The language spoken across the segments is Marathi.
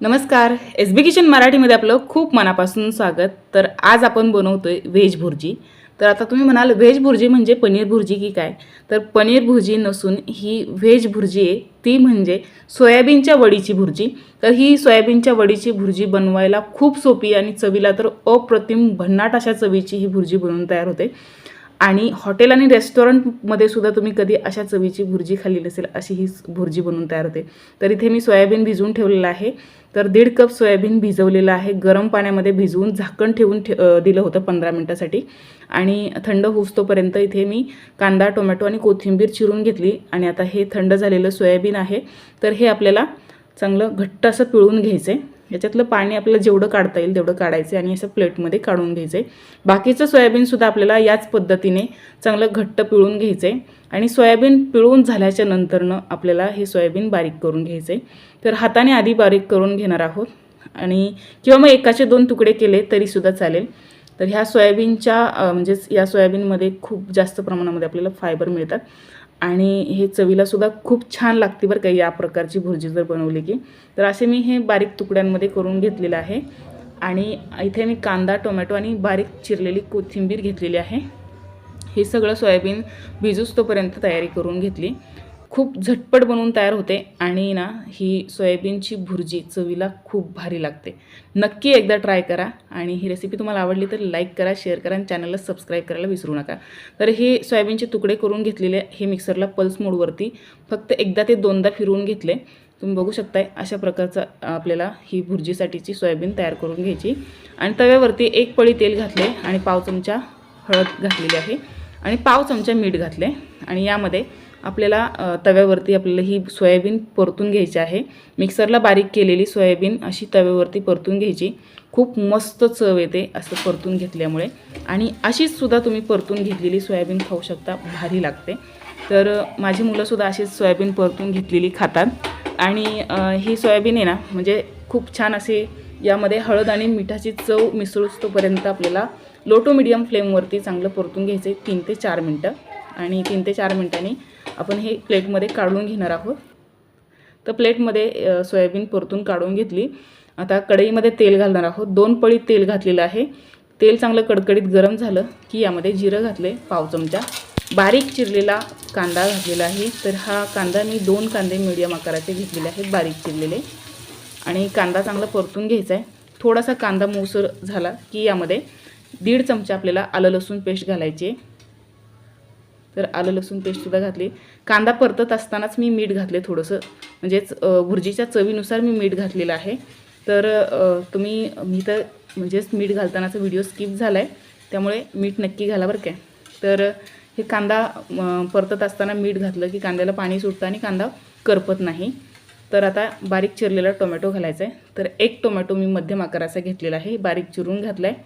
नमस्कार. एस बी किचन मराठीमध्ये आपलं खूप मनापासून स्वागत. तर आज आपण बनवतोय व्हेज भुर्जी. तर आता तुम्ही म्हणाल व्हेज भुर्जी म्हणजे पनीर भुर्जी की काय? तर पनीर भुर्जी नसून ही व्हेज भुर्जी आहे. ती म्हणजे सोयाबीनच्या वडीची भुर्जी. तर ही सोयाबीनच्या वडीची भुर्जी बनवायला खूप सोपी आणि चवीला तर अप्रतिम भन्नाट अशा चवीची ही भुर्जी बनवून तयार होते. आणि हॉटेल आणि रेस्टॉरंटमध्ये सुद्धा तुम्ही कधी अशा चवीची भुर्जी खाल्ली नसेल अशी ही भुर्जी बनवून तयार होते. तर इथे मी सोयाबीन भिजवून ठेवलेलं आहे. तर दीड कप सोयाबीन भिजवलेलं आहे. गरम पाण्यामध्ये भिजवून झाकण ठेवून ठे दिलं होतं पंधरा मिनटासाठी. आणि थंड होऊस्तोपर्यंत इथे मी कांदा टोमॅटो आणि कोथिंबीर चिरून घेतली. आणि आता हे थंड झालेलं सोयाबीन आहे. तर हे आपल्याला चांगलं घट्ट असं पिळून घ्यायचं आहे याच्यातलं पाणी आपल्याला जेवढं काढता येईल तेवढं काढायचं आणि असं प्लेटमध्ये काढून घ्यायचं आहे बाकीचं सोयाबीनसुद्धा आपल्याला याच पद्धतीने चांगलं घट्ट पिळून घ्यायचं आहे आणि सोयाबीन पिळून झाल्याच्या नंतरनं आपल्याला हे सोयाबीन बारीक करून घ्यायचं आहे तर हाताने आधी बारीक करून घेणार आहोत आणि किंवा मग एकाचे दोन तुकडे केले तरीसुद्धा चालेल. तर ह्या सोयाबीनच्या म्हणजेच या सोयाबीनमध्ये खूप जास्त प्रमाणामध्ये आपल्याला फायबर मिळतात. आणि हे चवीला सुद्धा खूप छान लागते बरं का या प्रकारची भुर्जी जर बनवली की. तर असे मी हे बारीक तुकड्यांमध्ये करून घेतलेलं आहे. आणि इथे मी कांदा टोमॅटो आणि बारीक चिरलेली कोथिंबीर घेतलेली आहे. हे सगळं सोयाबीन भिजूच तोपर्यंत तयारी करून घेतली. खूप झटपट बनवून तयार होते आणि ना ही सोयाबीनची भुर्जी चवीला खूप भारी लागते. नक्की एकदा ट्राय करा आणि ही रेसिपी तुम्हाला आवडली तर लाईक करा शेअर करा आणि चॅनलला सबस्क्राईब करायला विसरू नका. तर हे सोयाबीनचे तुकडे करून घेतलेले हे मिक्सरला पल्स मोडवरती फक्त एकदा ते दोनदा फिरवून घेतले. तुम्ही बघू शकताय अशा प्रकारचं आपल्याला ही भुर्जीसाठीची सोयाबीन तयार करून घ्यायची. आणि तव्यावरती एक पळी तेल घातले आणि पाव चमचा हळद घातलेली आहे आणि पाव चमचा मीठ घातले. आणि यामध्ये आपल्याला तव्यावरती आपल्याला ही सोयाबीन परतून घ्यायची आहे. मिक्सरला बारीक केलेली सोयाबीन अशी तव्यावरती परतून घ्यायची. खूप मस्त चव येते असं परतून घेतल्यामुळे. आणि अशीच सुद्धा तुम्ही परतून घेतलेली सोयाबीन खाऊ शकता भारी लागते. तर माझी मुलंसुद्धा अशीच सोयाबीन परतून घेतलेली खातात. आणि ही सोयाबीन आहे ना म्हणजे खूप छान असे यामध्ये हळद आणि मिठाची चव मिसळूच तोपर्यंत आपल्याला लो टू मिडियम फ्लेमवरती चांगलं परतून घ्यायचं आहे तीन ते चार मिनटं. आणि तीन ते चार मिनटांनी आपण हे प्लेटमध्ये काढून घेणार आहोत. तर प्लेटमध्ये सोयाबीन परतून काढून घेतली. आता कढईमध्ये तेल घालणार आहोत. दोन पळी तेल घातलेलं आहे. तेल चांगलं कडकडीत गरम झालं की यामध्ये जिरं घातले पाव चमचा. बारीक चिरलेला कांदा घातलेला आहे. तर हा कांदा मी दोन कांदे मिडियम आकाराचे घेतलेले आहेत बारीक चिरलेले. आणि कांदा चांगला परतून घ्यायचा आहे. थोडासा कांदा मोसर झाला की यामध्ये दीड चमचा आपल्याला आलं लसूण पेस्ट घालायची आहे. तर आलं लसूण पेस्टसुद्धा घातली. कांदा परतत असतानाच मी मीठ घातले थोडंसं. म्हणजेच भुर्जीच्या चवीनुसार मी मीठ घातलेलं आहे. तर तुम्ही मी तर म्हणजेच मीठ घालतानाचा व्हिडिओ स्किप झाला आहे त्यामुळे मीठ नक्की घाला बरं काय तर हे कांदा परतत असताना मीठ घातलं की कांद्याला पाणी सुटतं आणि कांदा करपत नाही. तर आता बारीक चिरलेला टोमॅटो घालायचा आहे तर एक टोमॅटो मी मध्यम आकाराचा घेतलेला आहे. बारीक चिरून घातला आहे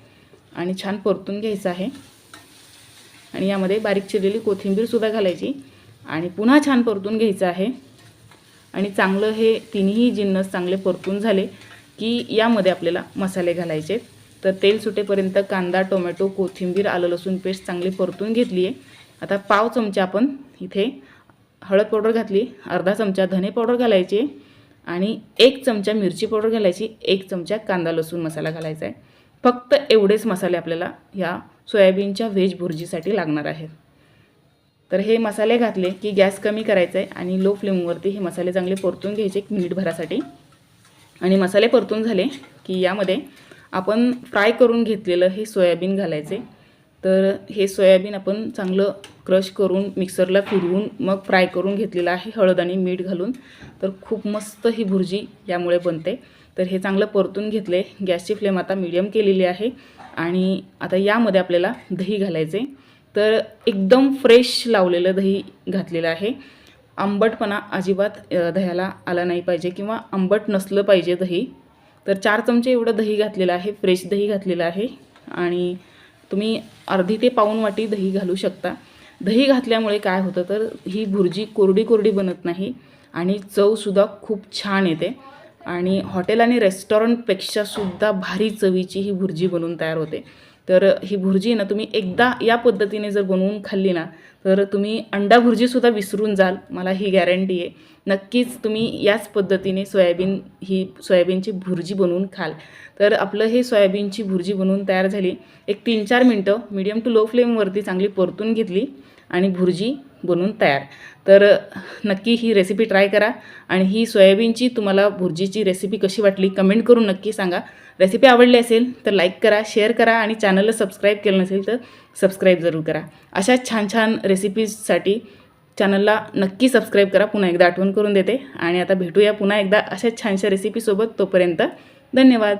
आणि छान परतून घ्यायचा आहे. आणि यामध्ये बारीक चिरलेली कोथिंबीरसुद्धा घालायची. आणि पुन्हा छान परतून घ्यायचं आहे. आणि चांगलं हे तिन्ही जिन्नस चांगले परतून झाले की यामध्ये आपल्याला मसाले घालायचे. तर तेल सुटेपर्यंत कांदा टोमॅटो कोथिंबीर आलं लसूण पेस्ट चांगली परतून घेतली आहे. आता पाव चमचा आपण इथे हळद पावडर घातली अर्धा चमचा धने पावडर घालायची आणि एक चमचा मिरची पावडर घालायची एक चमचा कांदा लसूण मसाला घालायचा आहे. फक्त एवढेच मसाले आपल्याला ह्या सोयाबीनच्या व्हेज भुर्जीसाठी लागणार आहेत तर हे मसाले घातले की गॅस कमी करायचा आहे आणि लो फ्लेमवरती हे मसाले चांगले परतून घ्यायचे एक मिनिटभरासाठी. आणि मसाले परतून झाले की यामध्ये आपण फ्राय करून घेतलेलं हे सोयाबीन घालायचे. तर हे सोयाबीन आपण चांगलं क्रश करून मिक्सरला फिरवून मग फ्राय करून घेतलेलं आहे हळद आणि मीठ घालून. तर खूप मस्त ही भुर्जी यामुळे बनते. तर हे चांगलं परतून घेतले. गॅसची फ्लेम आता मीडियम केलेली आहे आणि आता यामध्ये आपल्याला दही घालायचे तर एकदम फ्रेश लावलेलं दही घातलेलं आहे. आंबटपणा अजिबात दह्याला आला नाही पाहिजे किंवा आंबट नसलं पाहिजे दही. तर चार चमचे एवढं दही घातलेलं आहे. फ्रेश दही घातलेलं आहे. आणि तुम्ही अर्धी ते पाऊण वाटी दही घालू शकता. दही घातल्यामुळे काय होतं तर ही भुर्जी कोरडी कोरडी बनत नाही आणि चवसुद्धा खूप छान येते. आणि हॉटेल आणि रेस्टॉरंटपेक्षासुद्धा भारी चवीची ही भुर्जी बनवून तयार होते. तर ही भुर्जी ना तुम्ही एकदा या पद्धतीने जर बनवून खाल्ली ना तर तुम्ही अंडा भुर्जीसुद्धा विसरून जाल मला ही गॅरंटी आहे. नक्कीच तुम्ही याच पद्धतीने सोयाबीन ही सोयाबीनची भुर्जी बनवून खाल. तर आपलं हे सोयाबीनची भुर्जी बनवून तयार झाली. एक तीन चार मिनटं मीडियम टू लो फ्लेमवरती चांगली परतून घेतली आणि भुर्जी बनवून तयार. तर नक्की ही रेसिपी ट्राय करा आणि ही सोयाबीनची तुम्हाला भुर्जीची रेसिपी कशी वाटली कमेंट करून नक्की सांगा. रेसिपी आवडली असेल तर लाईक करा शेअर करा आणि चॅनलला सबस्क्राईब केलं नसेल तर सबस्क्राईब जरूर करा. अशा छान छान रेसिपीजसाठी चॅनलला नक्की सबस्क्राईब करा. पुन्हा एकदा आठवण करून देते. आणि आता भेटूया पुन्हा एकदा अशा छानशा रेसिपीसोबत तोपर्यंत धन्यवाद.